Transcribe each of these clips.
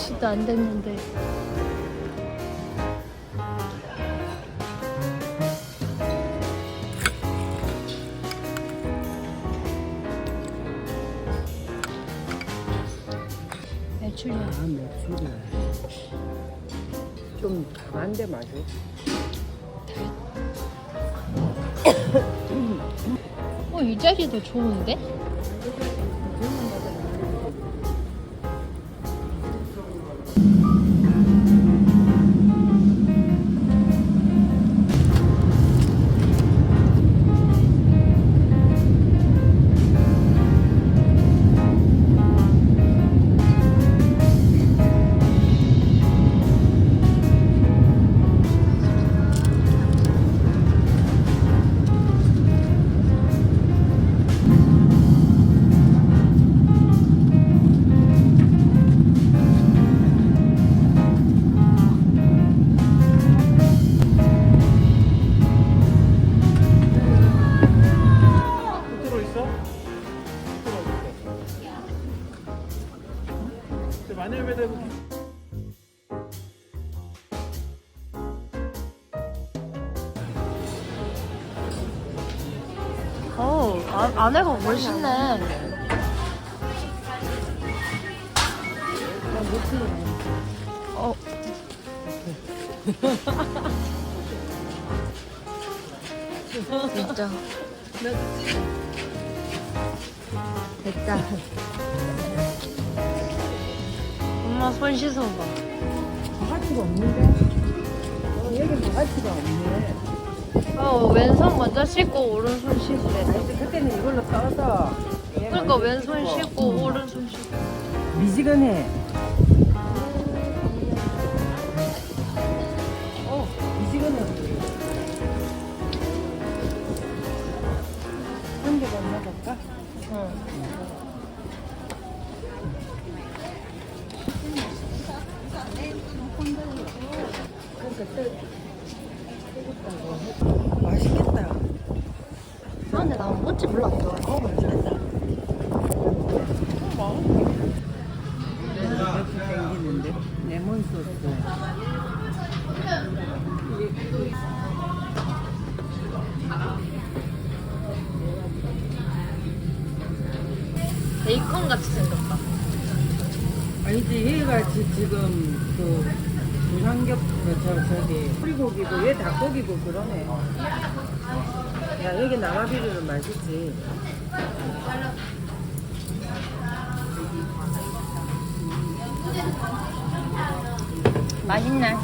시도 안 됐는데. 매출이야. 아, 매출이 좀 강한데 맛이. 어, 이 자리도 좋은데? 아, 안에가 멋있네. 어. 진짜. 됐다. 엄마 손 씻어봐. 바가지가 없는데? 어, 여기 바가지가 없네. 어, 왼손 먼저 씻고 오른손 씻으래. 근데 그때는 이걸로. 얘 그러니까 왼손 씻고. 씻고 오른손 씻고. 미지근해. 나 모찌 별로 안 좋아해. 어, 땡기는데 레몬 소스. 베이컨 같이 생겼다. 아니지 얘가 지, 지금 그무 삼겹 그저 저기 소리고기고 얘 닭고기고 그러네. 야 여기 남아비루는 맛있지. 맛있네.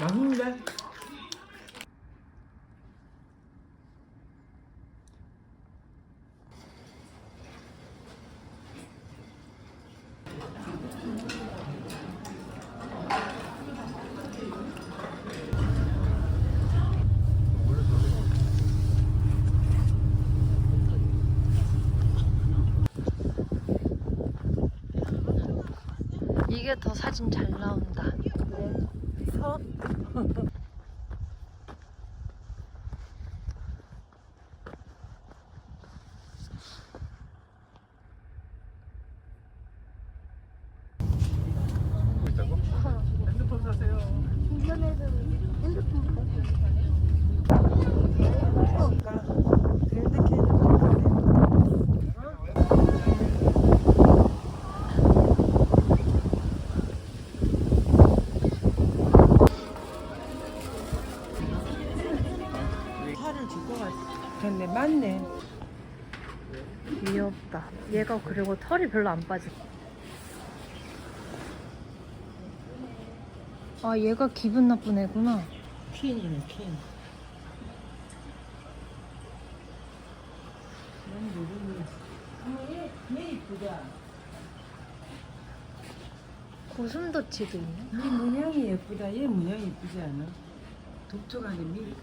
맛있는데? 이게 더 사진 잘 나온다. 얘가 그리고 털이 별로 안 빠져. 아 얘가 기분 나쁜 애구나. 퀸이네 퀸. 고슴도치도 있네. 이 문양이 예쁘다. 얘 문양이 예쁘지 않아? 독특하네. 밀,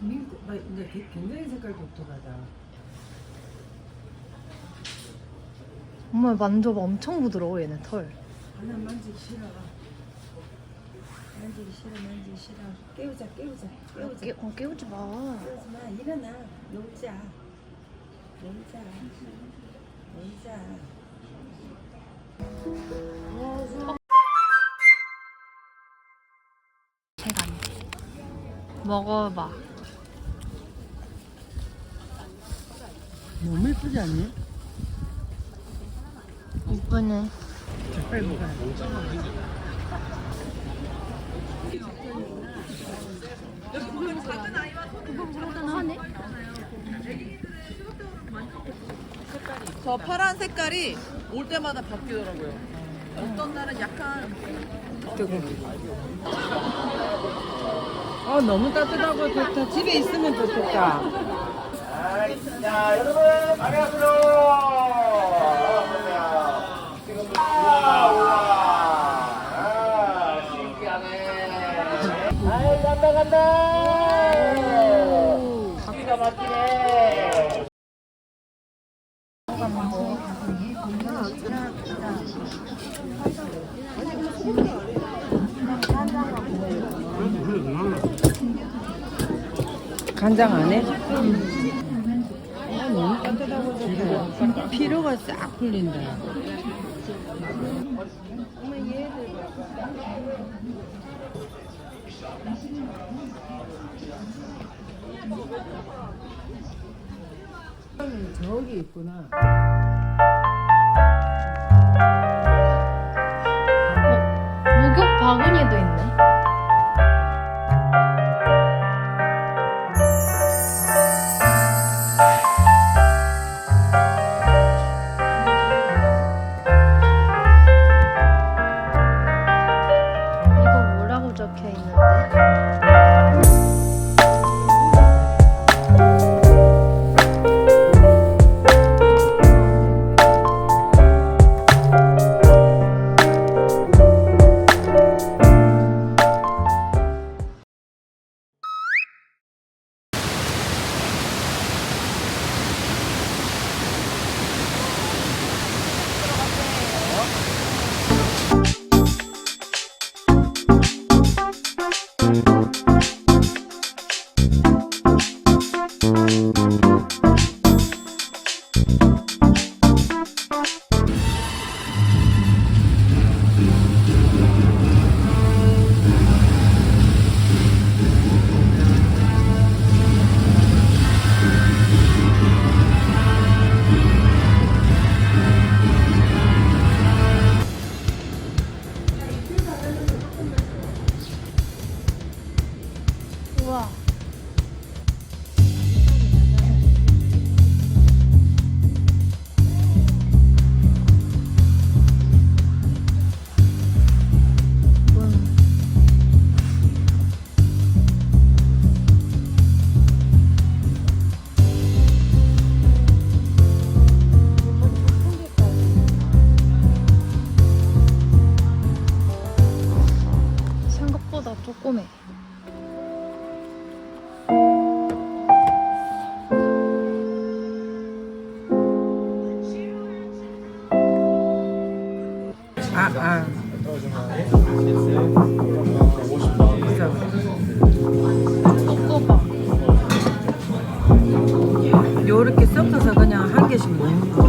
밀, 막 이제 되게 굉장히 색깔 독특하다. 엄마 만져봐 엄청 부드러워 얘네 털. 하나 만지기 싫어. 만지기 싫어, 만지기 싫어. 깨우자, 깨우자, 깨우자. 깨, 어, 깨우지 마. 깨우지 마. 일어나. 놀자. 놀자. 놀자. 돼. 먹어봐. 너무 예쁘지 않니? 이쁘네. 저 파란 색깔이 올 때마다 바뀌더라고요. 어떤 날은 약간 아 너무 따뜻하고 좋다. 집에 있으면 좋겠다. 자, 여러분, 안녕하세요. 반갑습니다. 지금 우와, 우와. 아, 신기하네. 아이, 간다, 간다. 기가 막히네. 간장 안 해? 아, 너무 따뜻하고 좋다. 피로가 싹 풀린다. 저기 있구나. 목욕 바구니도 있네. 이거 뭐라고 적혀 있는데? 우 요렇게 섞어서 그냥 한 개씩 먹는 거.